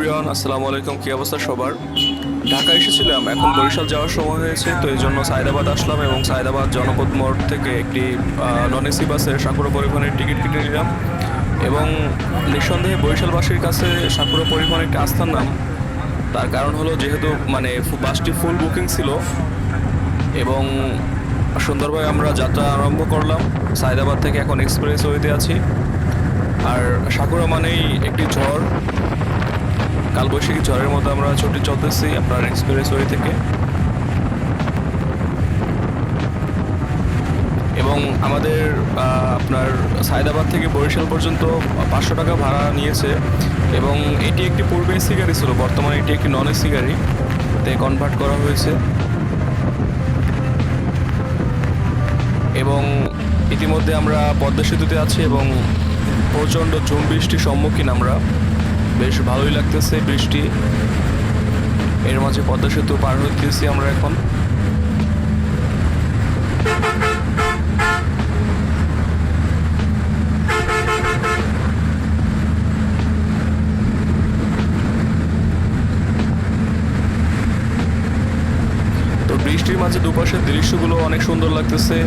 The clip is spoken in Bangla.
এভরিওয়ান, আসসালামু আলাইকুম। কী অবস্থা সবার? ঢাকা এসেছিলাম, এখন বরিশাল যাওয়ার সময় হয়েছে, তো এই জন্য সায়দাবাদ আসলাম এবং সায়দাবাদ জনপদ মোড় থেকে একটি নন এসি বাসের সাকুরা পরিবহনের টিকিট কেটে নিলাম এবং নিঃসন্দেহে বরিশালবাসীর কাছে সাকুরা পরিবহন একটি আস্থার নাম। তার কারণ হলো যেহেতু মানে বাসটি ফুল বুকিং ছিল এবং সুন্দরভাবে আমরা যাত্রা আরম্ভ করলাম, সায়দাবাদ থেকে এখন এক্সপ্রেস ওয়েতে আছি। আর সাকুরা মানেই একটি ঝড় কালবৈশাখী ঝড়ের মতো আমরা ছুটি চলতেছি আপনার এক্সপ্রেস ওয়ে থেকে। এবং আমাদের আপনার সায়দাবাদ থেকে বরিশাল পর্যন্ত পাঁচশো টাকা ভাড়া নিয়েছে। এবং এটি একটি পূর্বে এসি গাড়ি ছিল, বর্তমানে এটি একটি নন এসি গাড়ি। তে কনভার্ট করা হয়েছে। এবং ইতিমধ্যে আমরা পদ্মা সেতুতে আছি এবং প্রচণ্ড ঝুম বৃষ্টির সম্মুখীন আমরা। বেশ ভালোই লাগতেছে বৃষ্টি। এর মাঝে পদ্মা সেতু পার হইতেছি আমরা এখন। বৃষ্টির মাঝে দুপাশের দৃশ্যগুলো অনেক সুন্দর লাগতেছে।